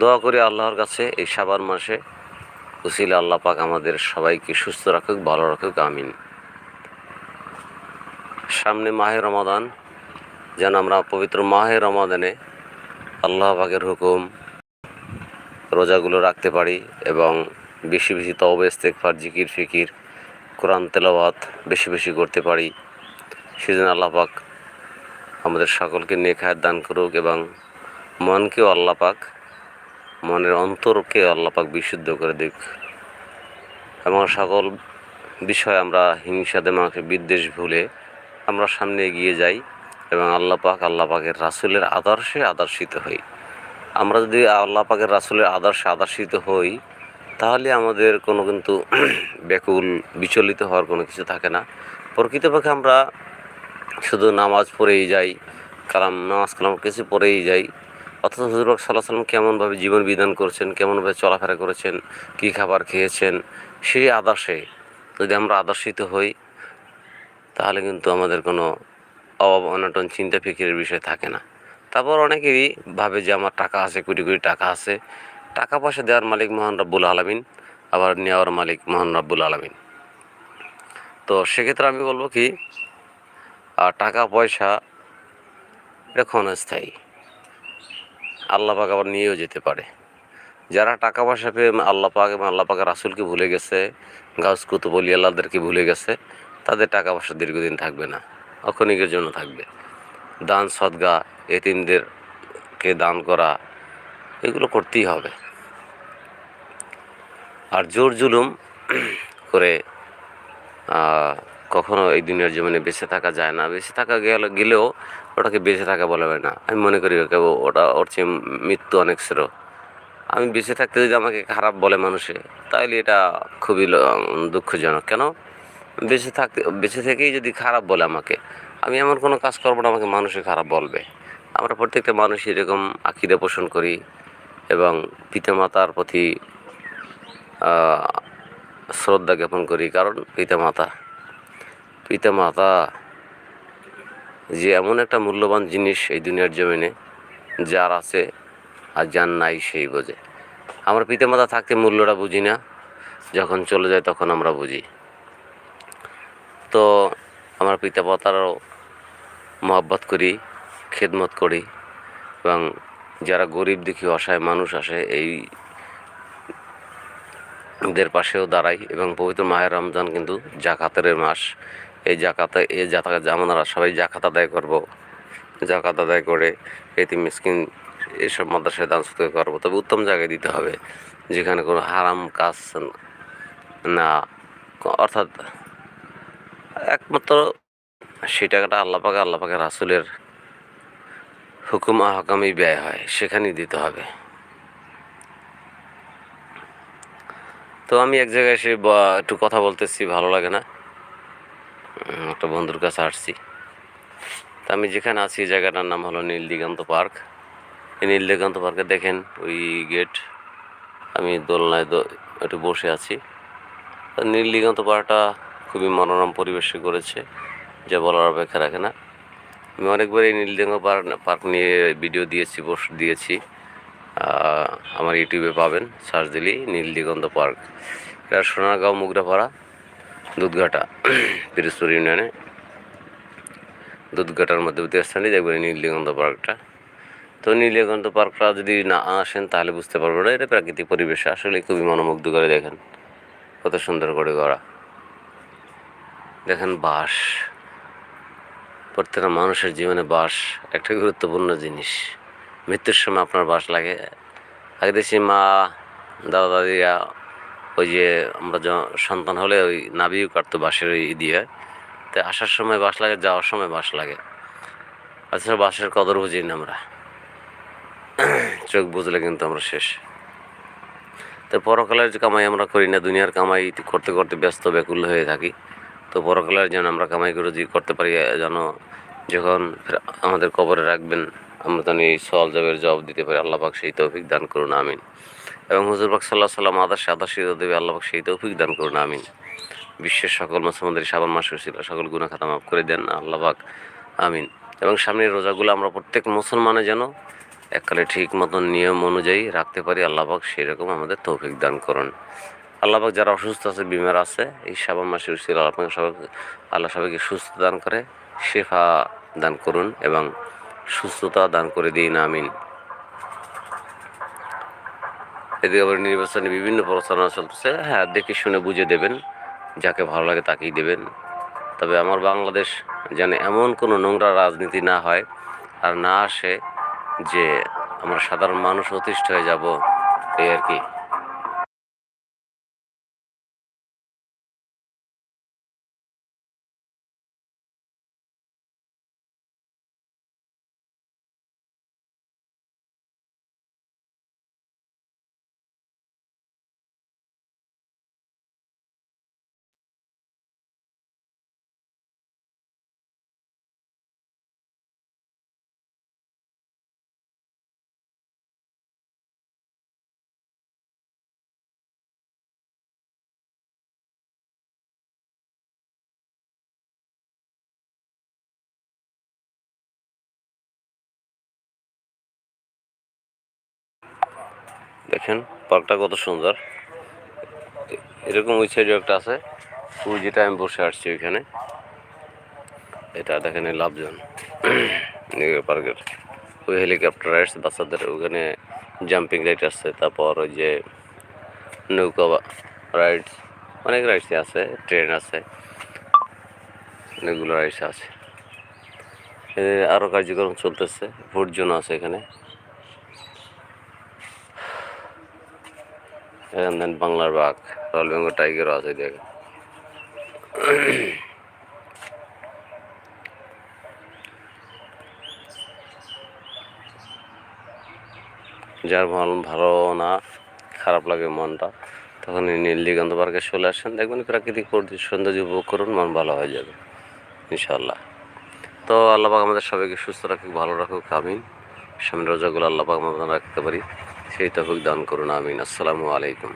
দোয়া করি আল্লাহর কাছে, এই সাবান মাসে উসিলে আল্লাহ পাক আমাদের সবাইকে সুস্থ রাখুক, ভালো রাখুক, আমিন। সামনে মাহে রমাদান, যেন আমরা পবিত্র মাহে রমাদানে আল্লাহ পাকের হুকুম, রোজাগুলো রাখতে পারি এবং বেশি বেশি তওবে, ইস্তেগফার, জিকির, ফিকির, কোরআন তেলাওয়াত বেশি বেশি করতে পারি। সেজন্য আল্লাহ পাক আমাদের সকলকে নেখায় দান করুক এবং মনকেও আল্লাহ পাক মনের অন্তরকে আল্লাহ পাক বিশুদ্ধ করে দিক। এবং সকল বিষয় আমরা হিংসা, দেমাকে, বিদ্বেষ ভুলে আমরা সামনে এগিয়ে যাই এবং আল্লাহ পাক আল্লাহ পাকের রাসুলের আদর্শে আদর্শিত হই। আমরা যদি আল্লাহ পাকের রাসুলের আদর্শে আদর্শিত হই, তাহলে আমাদের কোনো কিন্তু ব্যাকুল, বিচলিত হওয়ার কোনো কিছু থাকে না। প্রকৃতপক্ষে আমরা শুধু নামাজ পড়েই যাই, কালাম, নামাজ কালাম কিছু পড়েই যাই অথচ হুজুরবাক সাল্লাহ সাল্লাম কেমনভাবে জীবন বিধান করেছেন, কেমনভাবে চলাফেরা করেছেন, কী খাবার খেয়েছেন, সেই আদর্শে যদি আমরা আদর্শিত হই, তাহলে কিন্তু আমাদের কোনো অভাব অনটন, চিন্তা ফিকিরের বিষয় থাকে না। তারপর অনেকেরই ভাবে যে আমার টাকা আছে, কোটি কোটি টাকা আছে, টাকা পয়সা দেওয়ার মালিক মহান রব্বুল আলমিন, আবার নেওয়ার মালিক মহান রব্বুল আলমিন। তো সেক্ষেত্রে আমি বলব কি আর টাকা পয়সা এটা ক্ষণস্থায়ী। আল্লাহ পাক আবার নিয়েও যেতে পারে। যারা টাকা পয়সা পেয়ে আল্লাহ পাক এবং আল্লাহ পাকের রাসুলকে ভুলে গেছে গাছ কুতুব অলি আল্লাহদেরকে ভুলে গেছে, তাদের টাকা পয়সা দীর্ঘদিন থাকবে না অক্ষণিকের জন্য থাকবে। দান, সদগা, এতিমদেরকে দান করা, এগুলো করতেই হবে। আর জোর জুলুম করে কখনো এই দুনিয়ার জীবনে বেঁচে থাকা যায় না। বেঁচে থাকা গেল, গেলেও ওটাকে বেঁচে থাকা বলা হয় না। আমি মনে করি ওকে ওটা ওর চেয়ে মৃত্যু অনেক শ্র আমি বেঁচে থাকতে যদি আমাকে খারাপ বলে মানুষে তাহলে এটা খুবই দুঃখজনক। কেন? বেঁচে থাকতে, বেঁচে থেকেই যদি খারাপ বলে আমাকে, আমি এমন কোনো কাজ করব না আমাকে মানুষে খারাপ বলবে। আমরা প্রত্যেকটা মানুষ এরকম আকিদা পোষণ করি এবং পিতামাতার প্রতি শ্রদ্ধা জ্ঞাপন করি। কারণ পিতামাতা পিতামাতা, যে এমন একটা মূল্যবান জিনিস এই দুনিয়ার জমিনে, যার আছে আর যার নাই সেই বোঝে। আমরা পিতামাতা থাকতে মূল্যটা বুঝি না, যখন চলে যায় তখন আমরা বুঝি। তো আমার পিতামাতারও মহব্বত করি, খেদমত করি এবং যারা গরিব দেখি, অসহায় মানুষ আসে এই দের পাশেও দাঁড়াই এবং পবিত্র মাহের রমজান কিন্তু জাকাতের মাস। এই জাকাতে, এই জাকাত আমরা সবাই জাকাত আদায় করব। জাকাত আদায় করে এটি মিসকিন এসব মাদ্রাসায় দান সৎকার করব। তবে উত্তম জায়গায় দিতে হবে, যেখানে কোনো হারাম কাজ না। অর্থাৎ একমাত্র সেই টাকাটা আল্লাপাকে আল্লাপাকে রাসুলের হুকুম আহকামই ব্যয় হয়, সেখানেই দিতে হবে। তো আমি এক জায়গায় এসে একটু কথা বলতেছি, ভালো লাগে না। একটা বন্ধুর কাছে আসছি। তা আমি যেখানে আছি জায়গাটার নাম হলো নীল দিগন্ত পার্ক। এই নীল দিগন্ত পার্কে দেখেন, ওই গেট, আমি দোলনায় একটু বসে আছি। তো নীল দিগন্ত পার্কটা খুবই মনোরম পরিবেশে করেছে, যা বলার অপেক্ষা রাখে না। আমি অনেকবার এই নীল দিগন্ত পার্ক পার্ক নিয়ে ভিডিও দিয়েছি বস দিয়েছি। আমার ইউটিউবে পাবেন, সার্চ দিলেই নীল দিগন্ত পার্ক। এটা সোনারগাঁও মুগরাপাড়া। দুধঘাটা পিরোজপুর ইউনিয়নে। দুধঘাটার মধ্যবর্তী স্থানে দেখবেন এই নীল দিগন্ত পার্কটা। তো নীল দিগন্ত পার্কটা যদি না আসেন তাহলে বুঝতে পারব না, এটা প্রাকৃতিক পরিবেশ। আসলে খুবই মনোমুগ্ধ করে দেখেন। কত সুন্দর করে গড়া। দেখেন বাস প্রত্যেকটা মানুষের জীবনে বাস একটা গুরুত্বপূর্ণ জিনিস। মৃত্যুর সময় আপনার বাস লাগে। আগে দেখছি মা, দাদা, দাদিরা ওই যে আমরা সন্তান হলে ওই নাবিও কাটতো বাঁশের ওই ই দিয়ে। তো আসার সময় বাস লাগে, যাওয়ার সময় বাস লাগে। আচ্ছা বাসের কদর বুঝি না আমরা। চোখ বুঝলে কিন্তু আমরা শেষ। তো পরকালের যে কামাই আমরা করি না, দুনিয়ার কামাই করতে করতে ব্যস্ত, ব্যাকুল হয়ে থাকি। তো পরকালের যেন আমরা কামাই করে যদি করতে পারি যেন যখন আমাদের কবরে রাখবেন, আমরা যেন এই সওয়াল জবের জবাব দিতে পারি। আল্লাহ পাক সেই তৌফিক দান করুন, আমিন। এবং হুজুর পাক সাল্লাহ সাল্লাম আদার্শে আদার্শিত দেবে, আল্লাহ সেই তৌফিক দান করুন, আমিন। বিশ্বের সকল মুসলমানদের সাবান মাস সকল গুণা খাতা মাফ করে দেন, আল্লাহ পাক, আমিন। এবং সামনের রোজাগুলো আমরা প্রত্যেক মুসলমানে যেন এককালে ঠিক মতন নিয়ম অনুযায়ী রাখতে পারি আল্লাহবাক সেরকম আমাদের তৌফিক দান করুন। আল্লাহবাক যারা অসুস্থ আছে, বিমার আছে, এই সাবান মাসের উচিত আল্লাহ সবাই আল্লাহ সবাইকে সুস্থ দান করে, শেফা দান করুন এবং সুস্থতা দান করে দিন, আমিন। এদিকে আবার নির্বাচনে বিভিন্ন প্রচারণা চলতেছে। হ্যাঁ দেখে শুনে বুঝে দেবেন, যাকে ভালো লাগে তাকেই দেবেন। তবে আমার বাংলাদেশ যেন এমন কোনো নোংরা রাজনীতি না হয় আর না আসে যে আমরা সাধারণ মানুষ অতিষ্ঠ হয়ে যাব, এই আর কি। দেখেন পার্কটা কত সুন্দর। এরকম ওই সাইডে একটা আছে। ওই যেটা আমি বসে আসছি ওইখানে। এটা দেখেন লাভজন। পার্কের। ওই হেলিকপ্টার আসছে বাচ্চাদের ওখানে জাম্পিং রাইড আসছে তারপর ওই যে নৌকা রাইডস অনেক রাইডস আছে ট্রেন আছে। অনেকগুলো রাইডস আছে। আরও কার্যক্রম চলতেছে। ভোট জন্য আছে এখানে। এখানে দেন বাংলার বাঘ, রয়্যাল বেঙ্গল টাইগারও আছে দেখেন যার ভালো না, খারাপ লাগে মনটা, তখন নীল দিগন্ত পার্কে চলে আসেন, দেখবেন প্রাকৃতিক পরি- সৌন্দর্য উপভোগ করুন, মন ভালো হয়ে যাবে ইনশাল্লাহ তো আল্লাপাক আমাদের সবাইকে সুস্থ রাখুক, ভালো রাখুক, আমিন। সামনে রোজাগুলো আল্লাপাক আমাদের রাখতে পারি। সেই তফিক দান করুন আমিন। আসসালামু আলাইকুম।